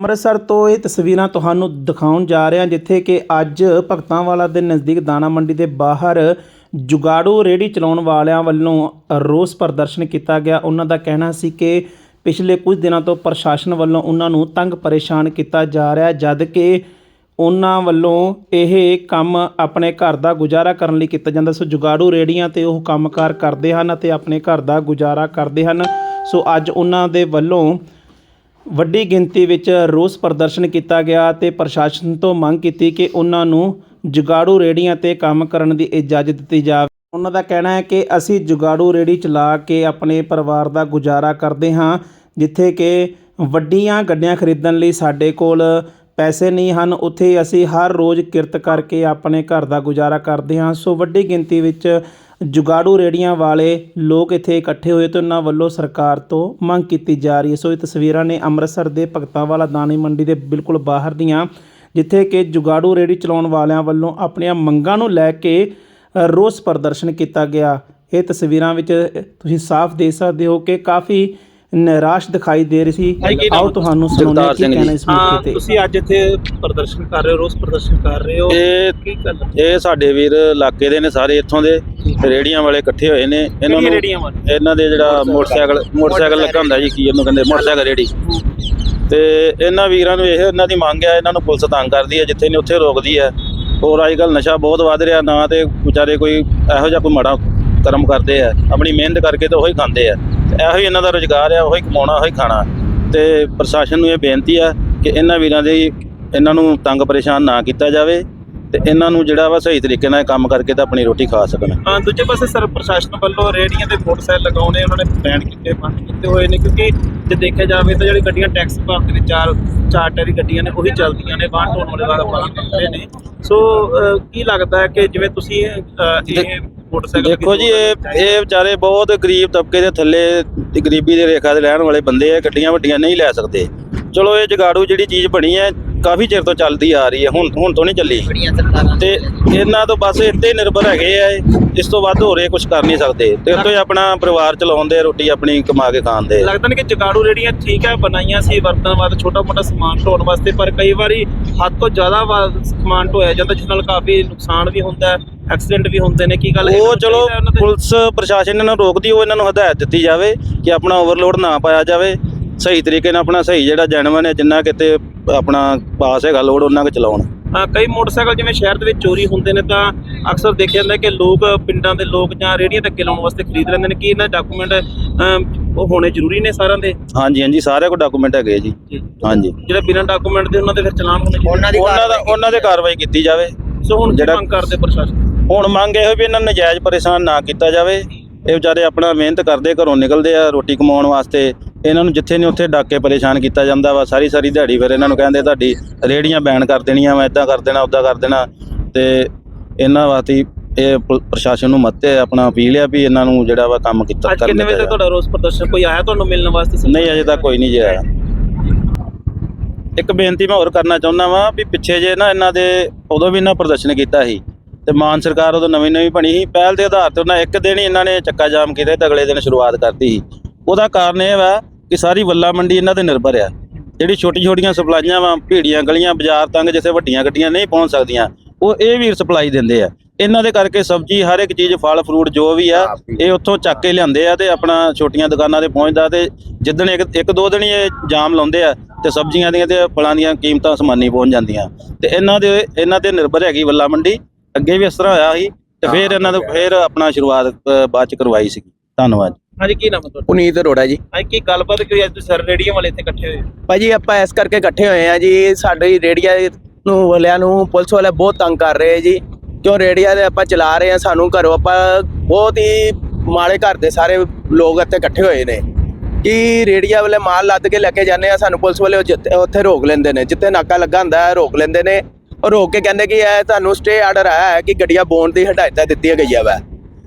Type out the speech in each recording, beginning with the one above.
ਅੰਮ੍ਰਿਤਸਰ ਤੋਂ ਇਹ ਤਸਵੀਰਾਂ ਤੁਹਾਨੂੰ ਦਿਖਾਉਣ ਜਾ ਰਹੇ ਹਾਂ ਜਿੱਥੇ ਕਿ ਅੱਜ ਭਗਤਾਂ ਵਾਲਾ ਦੇ ਨਜ਼ਦੀਕ ਦਾਣਾ ਮੰਡੀ ਦੇ ਬਾਹਰ ਜੁਗਾੜੂ ਰੇੜੀ ਚਲਾਉਣ ਵਾਲਿਆਂ ਵੱਲੋਂ ਰੋਸ ਪ੍ਰਦਰਸ਼ਨ ਕੀਤਾ ਗਿਆ। ਉਹਨਾਂ ਦਾ ਕਹਿਣਾ ਸੀ ਕਿ ਪਿਛਲੇ ਕੁਝ ਦਿਨਾਂ ਤੋਂ ਪ੍ਰਸ਼ਾਸਨ ਵੱਲੋਂ ਉਹਨਾਂ ਨੂੰ ਤੰਗ ਪਰੇਸ਼ਾਨ ਕੀਤਾ ਜਾ ਰਿਹਾ, ਜਦ ਕਿ ਉਹਨਾਂ ਵੱਲੋਂ ਇਹ ਕੰਮ ਆਪਣੇ ਘਰ ਦਾ ਗੁਜ਼ਾਰਾ ਕਰਨ ਲਈ ਕੀਤਾ ਜਾਂਦਾ। ਸੋ ਜੁਗਾੜੂ ਰੇੜੀਆਂ ਤੇ ਉਹ ਕੰਮਕਾਰ ਕਰਦੇ ਹਨ ਅਤੇ ਆਪਣੇ ਘਰ ਦਾ ਗੁਜ਼ਾਰਾ ਕਰਦੇ ਹਨ। ਸੋ ਅੱਜ ਉਹਨਾਂ ਦੇ ਵੱਲੋਂ ਵੱਡੀ ਗਿਣਤੀ ਵਿੱਚ ਰੋਸ ਪ੍ਰਦਰਸ਼ਨ ਕੀਤਾ ਗਿਆ ਅਤੇ ਪ੍ਰਸ਼ਾਸਨ ਤੋਂ ਮੰਗ ਕੀਤੀ ਕਿ ਉਹਨਾਂ ਨੂੰ ਜੁਗਾੜੂ ਰੇੜੀਆਂ ਤੇ ਕੰਮ ਕਰਨ ਦੀ ਇਜਾਜ਼ਤ ਦਿੱਤੀ ਜਾਵੇ। ਉਹਨਾਂ ਦਾ ਕਹਿਣਾ ਹੈ ਕਿ ਅਸੀਂ ਜੁਗਾੜੂ ਰੇੜੀ ਚਲਾ ਕੇ ਆਪਣੇ ਪਰਿਵਾਰ ਦਾ ਗੁਜ਼ਾਰਾ ਕਰਦੇ ਹਾਂ, ਜਿੱਥੇ ਕਿ ਵੱਡੀਆਂ ਗੱਡੀਆਂ ਖਰੀਦਣ ਲਈ ਸਾਡੇ ਕੋਲ ਪੈਸੇ ਨਹੀਂ ਹਨ। ਉੱਥੇ ਅਸੀਂ ਹਰ ਰੋਜ਼ ਕਿਰਤ ਕਰਕੇ ਆਪਣੇ ਘਰ ਦਾ ਗੁਜ਼ਾਰਾ ਕਰਦੇ ਹਾਂ। ਸੋ ਵੱਡੀ ਗਿਣਤੀ ਵਿੱਚ ਜੁਗਾੜੂ ਰੇੜੀਆਂ ਵਾਲੇ ਲੋਕ ਇੱਥੇ ਇਕੱਠੇ ਹੋਏ ਤੇ ਉਹਨਾਂ ਵੱਲੋਂ ਸਰਕਾਰ ਤੋਂ ਮੰਗ ਕੀਤੀ ਜਾ ਰਹੀ ਹੈ। ਸੋ ਇਹ ਤਸਵੀਰਾਂ ਨੇ ਅੰਮ੍ਰਿਤਸਰ ਦੇ ਭਗਤਾਂ ਵਾਲਾ ਦਾਣੀ ਮੰਡੀ ਦੇ ਬਿਲਕੁਲ ਬਾਹਰ ਦੀਆਂ ਜਿੱਥੇ ਕਿ ਜੁਗਾੜੂ ਰੇੜੀ ਚਲਾਉਣ ਵਾਲਿਆਂ ਵੱਲੋਂ ਆਪਣੀਆਂ ਮੰਗਾਂ ਨੂੰ ਲੈ ਕੇ ਰੋਸ ਪ੍ਰਦਰਸ਼ਨ ਕੀਤਾ ਗਿਆ। ਇਹ ਤਸਵੀਰਾਂ ਵਿੱਚ ਤੁਸੀਂ ਸਾਫ਼ ਦੇਖ ਸਕਦੇ ਹੋ ਕਿ ਕਾਫੀ ਨਿਰਾਸ਼ ਦਿਖਾਈ ਦੇ ਰਹੀ ਸੀ। ਆਓ? ਤੁਹਾਨੂੰ ਸੁਣਾਉਂਦੇ ਹਾਂ ਕੀ ਕਹਿਣਾ। ਇਸ ਮੌਕੇ ਤੇ। ਤੁਸੀਂ ਅੱਜ ਇੱਥੇ ਪ੍ਰਦਰਸ਼ਨ ਕਰ ਰਹੇ ਹੋ ਰੋਸ ਪ੍ਰਦਰਸ਼ਨ ਕਰ ਰਹੇ ਹੋ। ਇਹ ਕੀ ਗੱਲ ਇਹ ਸਾਡੇ ਵੀਰ ਇਲਾਕੇ ਦੇ ਨੇ ਸਾਰੇ ਇੱਥੋਂ ਦੇ। ਰੇੜੀਆਂ ਵਾਲੇ ਇਕੱਠੇ ਹੋਏ ਨੇ। ਇਹਨਾਂ ਨੂੰ ਰੇੜੀਆਂ ਵਾਲੇ? ਇਹਨਾਂ ਦੇ ਜਿਹੜਾ ਮੋਟਰਸਾਈਕਲ ਮੋਟਰਸਾਈਕਲ ਲੱਗਾ ਹੁੰਦਾ ਜੀ ਕੀ ਇਹਨੂੰ ਕਹਿੰਦੇ ਮੋਟਰਸਾਈਕਲ ਰੇੜੀ। ਤੇ ਇਹਨਾਂ ਵੀਰਾਂ ਨੂੰ ਇਹ ਇਹਨਾਂ ਦੀ ਮੰਗ ਹੈ ਇਹਨਾਂ ਨੂੰ ਪੁਲਿਸ ਤੰਗ ਕਰਦੀ ਹੈ ਜਿੱਥੇ ਨੇ ਉੱਥੇ ਰੋਕਦੀ ਹੈ। ਹੋਰ ਅੱਜ ਕੱਲ੍ਹ ਨਸ਼ਾ ਬਹੁਤ ਵੱਧ ਰਿਹਾ ਨਾ ਤੇ ਵਿਚਾਰੇ ਕੋਈ ਇਹੋ ਜਿਹਾ ਕੋਈ ਮਾੜਾ ਕਰਮ ਕਰਦੇ ਆ। ਆਪਣੀ ਮਿਹਨਤ ਕਰਕੇ ਤਾਂ ਉਹੀ ਖਾਂਦੇ ਆ। ਇਹੋ ਹੀ ਇਹਨਾਂ ਦਾ ਰੋਜ਼ਗਾਰ ਆ ਉਹੀ ਕਮਾਉਣਾ ਉਹੀ ਖਾਣਾ। ਤੇ ਪ੍ਰਸ਼ਾਸਨ ਨੂੰ ਇਹ ਬੇਨਤੀ ਆ ਕਿ ਇਹਨਾਂ ਵੀਰਾਂ ਦੇ ਇਹਨਾਂ ਨੂੰ ਤੰਗ ਪਰੇਸ਼ਾਨ ਨਾ ਕੀਤਾ ਜਾਵੇ। ਤੇ ਇਹਨਾਂ ਨੂੰ ਜਿਹੜਾ ਵਾ ਸਹੀ ਤਰੀਕੇ ਨਾਲ ਕੰਮ ਕਰਕੇ ਤਾਂ ਆਪਣੀ ਰੋਟੀ ਖਾ ਸਕਣ। ਹਾਂ ਦੂਜੇ ਪਾਸੇ ਸਰ ਪ੍ਰਸ਼ਾਸਨ ਵੱਲੋਂ ਰੇੜੀਆਂ ਤੇ ਮੋਟਰਸਾਈਕਲ ਲਗਾਉਣੇ ਉਹਨਾਂ ਨੇ ਬੈਨ ਕੀਤੇ ਬੰਦ ਕੀਤੇ ਹੋਏ ਨੇ ਕਿਉਂਕਿ ਜੇ ਦੇਖਿਆ ਜਾਵੇ ਤਾਂ ਜਿਹੜੀ ਗੱਡੀਆਂ ਟੈਕਸ ਭਾਰਤ ਦੇ ਚਾਰ ਚਾਰ ਟੈਰੀ ਗੱਡੀਆਂ ਨੇ ਉਹੀ ਚੱਲਦੀਆਂ ਨੇ ਵਾਹਨ ਢੋਣ ਵਾਲੇ ਵਾਲਾ ਬੰਦ ਕੀਤੇ ਨੇ। ਸੋ ਕੀ ਲੱਗਦਾ ਹੈ ਕਿ ਜਿਵੇਂ ਤੁਸੀਂ ਇਹ ਮੋਟਰਸਾਈਕਲ ਦੇਖੋ ਜੀ ਇਹ ਇਹ ਵਿਚਾਰੇ ਬਹੁਤ ਗਰੀਬ ਤਬਕੇ ਦੇ ਥੱਲੇ ਗਰੀਬੀ ਦੇ ਰੇਖਾ ਦੇ ਰਹਿਣ ਵਾਲੇ ਬੰਦੇ ਆ ਗੱਡੀਆਂ ਵੱਡੀਆਂ ਨਹੀਂ ਲੈ ਸਕਦੇ। ਚਲੋ ਇਹ ਜਗਾੜੂ ਜਿਹੜੀ ਚੀਜ਼ ਬਣੀ ਹੈ ਕਾਫੀ ਚਿਰ ਤੋਂ ਚੱਲਦੀ ਆ ਰਹੀ ਹੈ ਹੁਣ ਹੁਣ ਤੋਂ ਨਹੀਂ ਚੱਲੀ ਤੇ ਇਹਨਾਂ ਤੋਂ ਬਸ ਇੱਥੇ ਨਿਰਭਰ ਹੈਗੇ ਆ ਇਹ। ਇਸ ਤੋਂ ਵੱਧ ਹੋਰ ਇਹ ਕੁਝ ਕਰ ਨਹੀਂ ਸਕਦੇ ਤੇ ਇੱਥੋਂ ਹੀ ਆਪਣਾ ਪਰਿਵਾਰ ਚਲਾਉਂਦੇ ਆ, ਰੋਟੀ ਆਪਣੀ ਕਮਾ ਕੇ ਖਾਂਦੇ ਆ। ਲੱਗਦਾ ਨਹੀਂ ਕਿ ਜਗਾੜੂ ਰੇੜੀਆਂ ਠੀਕ ਹੈ ਬਣਾਈਆਂ ਸੀ ਵਰਤਣ ਵਾਸਤੇ ਛੋਟਾ ਮੋਟਾ ਸਮਾਨ ਢੋਣ ਵਾਸਤੇ ਪਰ ਕਈ ਵਾਰੀ ਹੱਦ ਤੋਂ ਜ਼ਿਆਦਾ ਵਾ- ਸਮਾਨ ਢੋਇਆ ਜਾਂਦਾ ਜਿਸ ਨਾਲ ਕਾਫੀ ਨੁਕਸਾਨ ਵੀ ਹੁੰਦਾ ਹੈ ਐਕਸੀਡੈਂਟ ਵੀ ਹੁੰਦੇ ਨੇ ਕੀ ਗੱਲ ਇਹਨਾਂ ਉਹ ਚਲੋ ਚਾਹੀਦਾ ਉਹਨਾਂ ਤੇ- ਪੁਲਿਸ ਪ੍ਰਸ਼ਾਸਨ ਇਹਨਾਂ ਨੂੰ ਰੋਕਦੀ ਉਹ ਇਹਨਾਂ ਨੂੰ ਹਦਾਇਤ ਦਿੱਤੀ ਜਾਵੇ ਕਿ ਆਪਣਾ ਓਵਰਲੋਡ ਨਾ ਪਾਇਆ ਜਾਵੇ ਸਹੀ ਤਰੀਕੇ ਨਾਲ ਆਪਣਾ ਸਹੀ ਜਿਹੜਾ ਜੈਨੂਅਨ ਹੈ ਜਿੰਨਾ ਕਿਤੇ ਆਪਣਾ ਪਾਸ ਹੈਗਾ ਲੋਡ ਉਹਨਾਂ ਕੁ ਚਲਾਉਣ। ਕਈ ਮੋਟਰਸਾਈਕਲ ਜਿਵੇਂ ਸ਼ਹਿਰ ਦੇ ਵਿੱਚ ਚੋਰੀ ਹੁੰਦੇ ਨੇ ਤਾਂ ਅਕਸਰ ਦੇਖਿਆ ਜਾਂਦਾ ਕਿ ਲੋਕ ਪਿੰਡਾਂ ਦੇ ਲੋਕ ਜਾਂ ਰੇੜੀਆਂ ਤੇ ਅੱਗੇ ਲਾਉਣ ਵਾਸਤੇ ਖਰੀਦ ਲੈਂਦੇ ਨੇ। ਕੀ ਇਹਨਾਂ ਡਾਕੂਮੈਂਟ ਉਹ ਹੋਣੇ ਜ਼ਰੂਰੀ ਨੇ ਸਾਰਿਆਂ ਦੇ? ਹਾਂਜੀ ਹਾਂਜੀ ਸਾਰੇ ਕੋਲ ਡਾਕੂਮੈਂਟ ਹੈਗੇ ਜੀ। ਹਾਂਜੀ। ਜਿਹੜੇ ਬਿਨਾਂ ਡਾਕੂਮੈਂਟ ਦੇ ਉਹਨਾਂ ਦੇ ਫਿਰ ਚਲਾਨ ਹੋਣੇ ਚਾਹੀਦੇ ਉਹਨਾਂ ਦਾ ਉਹਨਾਂ ਦੇ ਕਾਰਵਾਈ ਕੀਤੀ ਜਾਵੇ। ਸੋ ਹੁਣ ਕੀ ਜਿਹੜਾ- ਮੰਗ ਕਰਦੇ ਪ੍ਰਸ਼ਾਸਨ? ਹੁਣ ਮੰਗ ਇਹੋ ਵੀ ਇਹਨਾਂ ਨੂੰ ਨਜਾਇਜ਼ ਪਰੇਸ਼ਾਨ ਨਾ ਕੀਤਾ ਜਾਵੇ। ਇਹ ਵਿਚਾਰੇ ਆਪਣਾ ਮਿਹਨਤ ਕਰਦੇ ਘਰੋਂ ਨਿਕਲਦੇ ਆ ਰੋਟੀ ਕਮਾਉਣ ਵਾਸਤੇ। ਇਹਨਾਂ ਨੂੰ ਜਿੱਥੇ ਨਹੀਂ ਉੱਥੇ ਡੱਕ ਪਰੇਸ਼ਾਨ ਕੀਤਾ ਜਾਂਦਾ ਵਾ ਸਾਰੀ ਸਾਰੀ ਦਿਹਾੜੀ ਫਿਰ ਇਹਨਾਂ ਨੂੰ ਕਹਿੰਦੇ ਤੁਹਾਡੀ ਰੇੜੀਆਂ ਬੈਨ ਕਰ ਦੇਣੀਆਂ ਵਾ ਇਦਾਂ ਕਰ ਦੇਣਾ ਉਦਾਂ ਕਰ ਦੇਣਾ। ਤੇ ਇਹਨਾਂ ਵਾਸਤੇ ਇਹ ਪ- ਪ੍ਰਸ਼ਾਸਨ ਨੂੰ ਮੱਤੇ ਆਪਣਾ ਅਪੀਲ ਆ ਵੀ ਇਹਨਾਂ ਨੂੰ ਜਿਹੜਾ ਵਾ ਕੰਮ ਕੀਤਾ ਅੱਜ ਕਿੰਨੇ ਵਜੇ ਤੱਕ ਤੁਹਾਡਾ ਰੋਸ ਪ੍ਰਦਰਸ਼ਨ? ਕੋਈ ਆਇਆ ਤੁਹਾਨੂੰ ਮਿਲਣ ਵਾਸਤੇ ਨਹੀਂ ਅਜੇ ਤੱਕ ਕੋਈ ਨਹੀਂ ਜੇ ਆਇਆ। ਇੱਕ ਬੇਨਤੀ ਮੈਂ ਹੋਰ ਕਰਨਾ ਚਾਹੁੰਦਾ ਵਾਂ ਵੀ ਪਿੱਛੇ ਜੇ ਨਾ ਇਹਨਾਂ ਦੇ ਉਦੋਂ ਵੀ ਇਹਨਾਂ ਪ੍ਰਦਰਸ਼ਨ ਕੀਤਾ ਸੀ ਤੇ ਮਾਨ ਸਰਕਾਰ ਉਦੋਂ ਨਵੀਂ ਨਵੀਂ ਬਣੀ ਸੀ ਪਹਿਲ ਦੇ ਆਧਾਰ ਤੇ ਉਹਨਾਂ ਇੱਕ ਦਿਨ ਹੀ ਇਹਨਾਂ ਨੇ ਚੱਕਾ ਜਾਮ ਕੀਤਾ ਤੇ ਅਗਲੇ ਦਿਨ ਸ਼ੁਰੂਆਤ ਕਰਤੀ ਸੀ। ਉਹਦਾ ਕਾਰਨ ਇਹ ਵਾ ਕਿ ਸਾਰੀ ਵੱਲਾ ਮੰਡੀ ਇਹਨਾਂ ਤੇ ਨਿਰਭਰ ਆ। ਜਿਹੜੀ ਛੋਟੀ ਛੋਟੀਆਂ ਸਪਲਾਈਆਂ ਵਾ ਭੀੜੀਆਂ ਗਲੀਆਂ ਬਾਜ਼ਾਰ ਤੰਗ ਜਿੱਥੇ ਵੱਡੀਆਂ ਗੱਡੀਆਂ ਨਹੀਂ ਪਹੁੰਚ ਸਕਦੀਆਂ ਉਹ ਇਹ ਵੀਰ ਸਪਲਾਈ ਦਿੰਦੇ ਆ। ਇਹਨਾਂ ਦੇ ਕਰਕੇ ਸਬਜ਼ੀ ਹਰ ਇੱਕ ਚੀਜ਼ ਫਲ ਫਰੂਟ ਜੋ ਵੀ ਆ ਇਹ ਉੱਥੋਂ ਚੱਕ ਕੇ ਲਿਆਉਂਦੇ ਆ ਤੇ ਆਪਣਾ ਛੋਟੀਆਂ ਦੁਕਾਨਾਂ ਤੇ ਪਹੁੰਚਦਾ ਤੇ ਜਿੱਦਣ ਇੱਕ ਇੱਕ ਦੋ ਦਿਨ ਹੀ ਇਹ ਜਾਮ ਲਾਉਂਦੇ ਆ ਤੇ ਸਬਜ਼ੀਆਂ ਦੀਆਂ ਤੇ ਫਲਾਂ ਦੀਆਂ ਕੀਮਤਾਂ ਅਸਮਾਨੀ ਪਹੁੰਚ ਜਾਂਦੀਆਂ। ਤੇ ਇਹਨਾਂ ਦੇ ਇਹਨਾਂ ਤੇ ਨਿਰਭਰ ਹੈਗੀ ਵੱਲਾ ਮੰਡੀ। ਅੱਗੇ ਵੀ ਇਸ ਤਰ੍ਹਾਂ ਹੋਇਆ ਸੀ ਤੇ ਫਿਰ ਇਹਨਾਂ ਦੇ ਫਿਰ ਆਪਣਾ ਸ਼ੁਰੂਆਤ ਬਾਅਦ ਚ ਕਰਵਾਈ ਸੀ ਧੰਨਵਾਦ। ਹਾਂਜੀ ਕੀ ਨਾਮ ਹੈ ਤੁਹਾਡਾ? ਪੁਨੀਤ ਅਰੋੜਾ ਜੀ। ਅੱਜ ਕੀ ਗੱਲਬਾਤ ਕੋਈ ਅੱਜ? ਤੁਸੀਂ ਸਰ ਰੇੜੀਆਂ ਵਾਲੇ ਇੱਥੇ ਇਕੱਠੇ ਹੋਏ ਭਾਜੀ ਆਪਾਂ ਇਸ ਕਰਕੇ ਇਕੱਠੇ ਹੋਏ ਆ ਜੀ। ਸਾਡੀ ਰੇੜੀਆ ਨੂੰ ਵਾਲਿਆਂ ਨੂੰ ਪੁਲਿਸ ਵਾਲੇ ਬਹੁਤ ਤੰਗ ਕਰ ਰਹੇ ਜੀ। ਕਿਉਂ ਰੇੜੀਆ ਦੇ ਆਪਾਂ ਚਲਾ ਰਹੇ ਆ ਸਾਨੂੰ ਘਰੋਂ ਆਪਾਂ ਬਹੁਤ ਹੀ ਮਾੜੇ ਘਰ ਦੇ ਸਾਰੇ ਲੋਕ ਇੱਥੇ ਇਕੱਠੇ ਹੋਏ ਨੇ। ਕਿ ਰੇੜੀਆ ਵਾਲੇ ਮਾਲ ਲੱਦ ਕੇ ਲੈ ਕੇ ਜਾਂਦੇ ਆ ਸਾਨੂੰ ਪੁਲਿਸ ਵਾਲੇ ਉਹ ਜਿੱਥੇ- ਉੱਥੇ ਰੋਕ ਲੈਂਦੇ ਨੇ। ਜਿੱਥੇ ਨਾਕਾ ਲੱਗਾ ਹੁੰਦਾ ਹੈ ਰੋਕ ਲੈਂਦੇ ਨੇ। ਔਰ ਰੋਕ ਕੇ ਕਹਿੰਦੇ ਕਿ ਇਹ ਤੁਹਾਨੂੰ ਸਟੇ ਆਰਡਰ ਆਇਆ ਹੈ ਕਿ ਗੱਡੀਆਂ ਬੋਨ ਦੀ ਹਦਾਇਤਾਂ ਦਿੱਤੀਆਂ ਗਈਆਂ ਵਾ।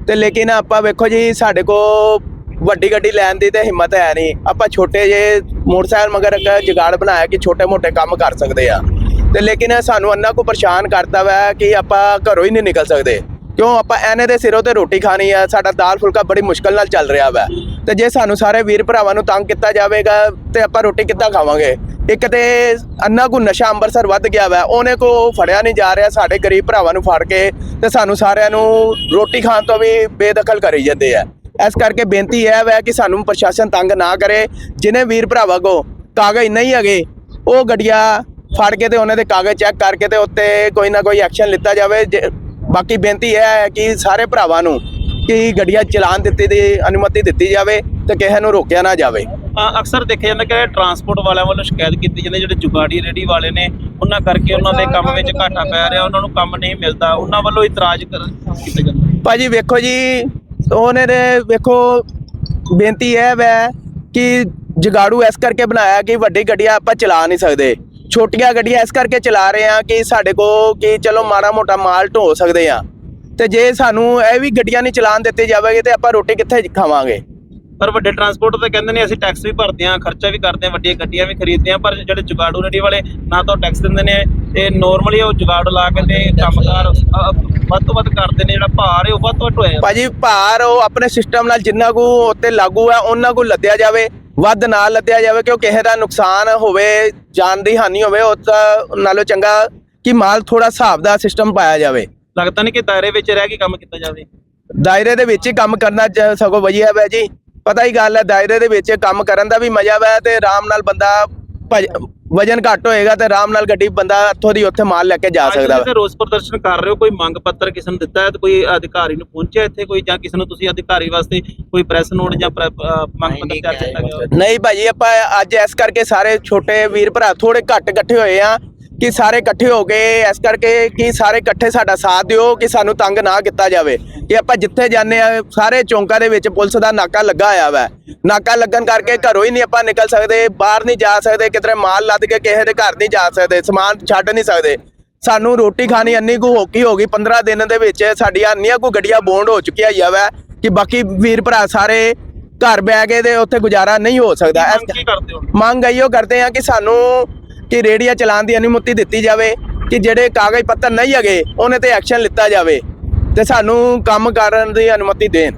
ਤੇ ਲੇਕਿਨ ਆਪਾਂ ਵੇਖੋ ਜੀ ਸਾਡੇ ਕੋ ਵੱਡੀ ਗੱਡੀ ਲੈਣ ਦੀ ਤੇ ਹਿੰਮਤ ਹੈ ਨਹੀਂ। ਆਪਾਂ ਛੋਟੇ ਜੇ ਮੋਟਰਸਾਈਕਲ ਮਗਰ ਇੱਕ ਜਗਾੜ ਬਣਾਇਆ ਕਿ ਛੋਟੇ ਮੋਟੇ ਕੰਮ ਕਰ ਸਕਦੇ ਆ। ਤੇ ਲੇਕਿਨ ਸਾਨੂੰ ਅੰਨਾ ਕੋ ਪਰੇਸ਼ਾਨ ਕਰਦਾ ਵਾ ਕਿ ਆਪਾਂ ਘਰੋਂ ਹੀ ਨਹੀਂ ਨਿਕਲ ਸਕਦੇ। ਕਿਉਂ? ਆਪਾਂ ਐਨੇ ਦੇ ਸਿਰੋਂ ਤੇ ਰੋਟੀ ਖਾਣੀ ਆ, ਸਾਡਾ ਦਾਲ ਫੁਲਕਾ ਬੜੀ ਮੁਸ਼ਕਲ ਨਾਲ ਚੱਲ ਰਿਹਾ ਵਾ। ਤੇ ਜੇ ਸਾਨੂੰ ਸਾਰੇ ਵੀਰ ਭਰਾਵਾਂ ਨੂੰ ਤੰਗ ਕੀਤਾ ਜਾਵੇਗਾ, ਤੇ ਆਪਾਂ ਰੋਟੀ ਕਿੱਦਾਂ ਖਾਵਾਂਗੇ? ਇੱਕ ਤੇ ਅੰਨਾ ਕੋ ਨਸ਼ਾ ਅੰਮ੍ਰਿਤਸਰ ਵੱਧ ਗਿਆ ਵਾ, ਉਹਨੇ ਕੋ ਫੜਿਆ ਨਹੀਂ ਜਾ ਰਿਹਾ, ਸਾਡੇ ਗਰੀਬ ਭਰਾਵਾਂ ਨੂੰ ਫੜ ਕੇ, ਤੇ ਸਾਨੂੰ ਸਾਰਿਆਂ ਨੂੰ ਰੋਟੀ ਖਾਣ ਤੋਂ ਵੀ ਬੇਦਖਲ ਕਰੀ ਜਾਂਦੇ ਆ। ਇਸ ਕਰਕੇ ਬੇਨਤੀ ਹੈ ਕਿ ਸਾਨੂੰ ਪ੍ਰਸ਼ਾਸਨ ਤੰਗ ਨਾ ਕਰੇ ਜਿਨੇ ਵੀਰ ਭਰਾਵਾਂ ਕੋ ਕਾਗਜ਼ ਨਹੀਂ ਹੈਗੇ ਉਹ ਗੱਡੀਆਂ ਫੜ ਕੇ ਤੇ ਉਹਨਾਂ ਦੇ ਕਾਗਜ਼ ਚੈੱਕ ਕਰਕੇ ਤੇ ਉੱਤੇ ਕੋਈ ਨਾ ਕੋਈ ਐਕਸ਼ਨ ਲਿੱਤਾ ਜਾਵੇ। ਬਾਕੀ ਬੇਨਤੀ ਹੈ ਕਿ ਸਾਰੇ ਭਰਾਵਾਂ ਨੂੰ ਕਿ ਗੱਡੀਆਂ ਚਲਾਨ ਦਿੱਤੀ ਦੀ ਅਨੁਮਤੀ ਦਿੱਤੀ ਜਾਵੇ ਤੇ ਕਿਸੇ ਨੂੰ ਰੋਕਿਆ ਨਾ ਜਾਵੇ। ਅਕਸਰ ਦੇਖਿਆ ਜਾਂਦਾ ਕਿ ਟਰਾਂਸਪੋਰਟ ਵਾਲਿਆਂ ਵੱਲੋਂ ਸ਼ਿਕਾਇਤ ਕੀਤੀ ਜਾਂਦੀ ਜਿਹੜੇ ਜੁਗਾੜੀ ਰੇੜੀ ਵਾਲੇ ਨੇ ਉਹਨਾਂ ਕਰਕੇ ਉਹਨਾਂ ਦੇ ਕੰਮ ਵਿੱਚ ਘਾਟਾ ਪੈ ਰਿਹਾ ਉਹਨਾਂ ਨੂੰ ਕੰਮ ਨਹੀਂ ਮਿਲਦਾ ਉਹਨਾਂ ਵੱਲੋਂ ਇਤਰਾਜ਼ ਕਰ ਕੀਤਾ ਜਾਂਦਾ ਭਾਜੀ ਵੇਖੋ ਜੀ ਉਹਨੇ ਦੇ ਵੇਖੋ ਬੇਨਤੀ ਇਹ ਵੈ ਕਿ ਜਗਾੜੂ ਇਸ ਕਰਕੇ ਬਣਾਇਆ ਕਿ ਵੱਡੀ ਗੱਡੀਆਂ ਆਪਾਂ ਚਲਾ ਨਹੀਂ ਸਕਦੇ। ਛੋਟੀਆਂ ਗੱਡੀਆਂ ਇਸ ਕਰਕੇ ਚਲਾ ਰਹੇ ਆ ਕਿ ਸਾਡੇ ਕੋ ਕਿ ਚਲੋ ਮਾੜਾ ਮੋਟਾ ਮਾਲ ਢੋ ਸਕਦੇ ਆ ਤੇ ਜੇ ਸਾਨੂੰ ਇਹ ਵੀ ਗੱਡੀਆਂ ਨਹੀਂ ਚਲਾਉਣ ਦਿੱਤੀ ਜਾਵੇਗੀ ਤੇ ਆਪਾਂ ਰੋਟੀ ਕਿੱਥੇ ਖਾਵਾਂਗੇ? ਪਰ ਵੱਡੇ ਟਰਾਂਸਪੋਰਟ ਤੇ ਕਹਿੰਦੇ ਨੇ ਅਸੀਂ ਟੈਕਸ ਵੀ ਭਰਦੇ ਹਾਂ, ਖਰਚਾ ਵੀ ਕਰਦੇ ਹਾਂ, ਵੱਡੀਆਂ ਗੱਡੀਆਂ ਵੀ ਖਰੀਦਦੇ ਹਾਂ, ਪਰ ਜਿਹੜੇ ਜੁਗਾੜੂ ਰੇੜੀ ਵਾਲੇ ਨਾ ਤਾਂ ਟੈਕਸ ਦਿੰਦੇ ਨੇ। ਤੇ ਨੋਰਮਲੀ ਉਹ ਜੁਗਾੜ ਲਾ ਕੇ ਤੇ ਕੰਮਕਾਰ ਵੱਧ ਤੋਂ ਵੱਧ ਕਰਦੇ ਨੇ ਜਿਹੜਾ ਭਾਰ ਹੈ ਉਹ ਵੱਧ ਤੋਂ ਵੱਧ ਭਾਜੀ ਭਾਰ ਉਹ ਆਪਣੇ ਸਿਸਟਮ ਨਾਲ ਜਿੰਨਾ ਕੁ ਉੱਤੇ ਲਾਗੂ ਹੈ ਉਹਨਾਂ ਕੁ ਲੱਦਿਆ ਜਾਵੇ ਵੱਧ ਨਾ ਲੱਦਿਆ ਜਾਵੇ ਕਿਉਂ ਕਿਸੇ ਦਾ ਨੁਕਸਾਨ ਹੋਵੇ ਜਾਨ ਦੀ ਹਾਨੀ ਹੋਵੇ ਉਹ ਤਾਂ ਨਾਲੋਂ ਚੰਗਾ ਕਿ ਮਾਲ ਥੋੜਾ ਹਿਸਾਬ ਦਾ ਸਿਸਟਮ ਪਾਇਆ ਜਾਵੇ। ਲੱਗਦਾ ਨਹੀਂ ਕਿ ਦਾਇਰੇ ਵਿੱਚ ਰਹਿ ਕੇ ਕੰਮ ਕੀਤਾ ਜਾਵੇ। ਦਾਇਰੇ ਦੇ ਵਿੱਚ ਹੀ ਕੰਮ ਕਰਨਾ ਜ- ਸਗੋਂ ਵਧੀਆ ਵੈ ਜੀ ਪਤਾ ਹੀ ਗੱਲ ਹੈ ਦਾਇਰੇ ਦੇ ਵਿੱਚ ਕੰਮ ਕਰਨ ਦਾ ਵੀ ਮਜ਼ਾ ਵੈ ਤੇ ਆਰਾਮ ਨਾਲ ਬੰਦਾ ਭਜ- ਵਜਨ ਘੱਟ ਹੋਏਗਾ ਤੇ ਆਰਾਮ ਨਾਲ ਗੱਡੀ ਬੰਦਾ ਇੱਥੋਂ ਦੀ ਉੱਥੇ ਮਾਲ ਲੈ ਕੇ ਜਾ ਸਕਦਾ ਤੁਸੀਂ ਵਾ ਰੋਸ ਪ੍ਰਦਰਸ਼ਨ ਕਰ ਰਹੇ ਹੋ ਕੋਈ ਮੰਗ ਪੱਤਰ ਕਿਸੇ ਨੂੰ ਦਿੱਤਾ ਹੈ ਤੇ ਕੋਈ ਅਧਿਕਾਰੀ ਨੂੰ ਪਹੁੰਚਿਆ ਇੱਥੇ ਕੋਈ ਜਾਂ ਕਿਸੇ ਨੂੰ ਤੁਸੀਂ ਅਧਿਕਾਰੀ ਵਾਸਤੇ ਕੋਈ ਪ੍ਰੈਸ ਨੋਟ ਜਾਂ ਮੰਗ ਪੱਤਰ ਗਿਆ ਹੋਵੇ? ਨਹੀਂ ਭਾਜੀ ਆਪਾਂ ਅੱਜ ਇਸ ਕਰਕੇ ਸਾਰੇ ਛੋਟੇ ਵੀਰ ਭਰਾ ਥੋੜੇ ਘੱਟ ਇਕੱਠੇ ਹੋਏ ਆ ਕਿ ਸਾਰੇ ਇਕੱਠੇ ਹੋ ਗਏ ਇਸ ਕਰਕੇ ਕਿ ਸਾਰੇ ਇਕੱਠੇ ਸਾਡਾ ਸਾਥ ਦਿਓ ਕਿ ਸਾਨੂੰ ਤੰਗ ਨਾ ਕੀਤਾ ਜਾਵੇ। ਕਿ ਆਪਾਂ ਜਿੱਥੇ ਜਾਂਦੇ ਆ ਸਾਰੇ ਚੌਂਕਾਂ ਦੇ ਵਿੱਚ ਪੁਲਿਸ ਦਾ ਨਾਕਾ ਲੱਗਾ ਹੋਇਆ ਵਾ। ਨਾਕਾ ਲੱਗਣ ਕਰਕੇ ਘਰੋਂ ਹੀ ਨਹੀਂ ਆਪਾਂ ਨਿਕਲ ਸਕਦੇ ਬਾਹਰ ਨਹੀਂ ਜਾ ਸਕਦੇ ਕਿਤੇ ਮਾਲ ਲੱਦ ਕੇ ਕਿਸੇ ਦੇ ਘਰ ਨਹੀਂ ਜਾ ਸਕਦੇ ਸਮਾਨ ਛੱਡ ਨਹੀਂ ਸਕਦੇ। ਸਾਨੂੰ ਰੋਟੀ ਖਾਣੀ ਇੰਨੀ ਕੁ ਹੋਕੀ ਹੋ ਗਈ 15 ਦਿਨ ਦੇ ਵਿੱਚ ਸਾਡੀਆਂ ਇੰਨੀਆਂ ਕੁ ਗੱਡੀਆਂ ਬੌਂਡ ਹੋ ਚੁੱਕੀਆਂ ਆ ਵਾ ਕਿ ਬਾਕੀ ਵੀਰ ਭਰਾ ਸਾਰੇ ਘਰ ਬੈ ਕੇ ਤੇ ਉੱਥੇ ਗੁਜ਼ਾਰਾ ਨਹੀਂ ਹੋ ਸਕਦਾ। ਮੰਗ ਕੀ ਕਰਦੇ ਹੋ? ਮੰਗ ਇਹੋ ਕਰਦੇ ਆ ਕਿ ਸਾਨੂੰ ਕਿ ਰੇੜੀਆਂ ਚਲਾਉਣ ਦੀ ਅਨੁਮਤੀ ਦਿੱਤੀ ਜਾਵੇ ਕਿ ਜਿਹੜੇ ਕਾਗਜ਼ ਪੱਤਰ ਨਹੀਂ ਹੈਗੇ, ਉਹਨੇ ਤੇ ਐਕਸ਼ਨ ਲਿੱਤਾ ਜਾਵੇ ਤੇ ਸਾਨੂੰ ਕੰਮ ਕਰਨ ਦੀ ਅਨੁਮਤੀ ਦੇਣ।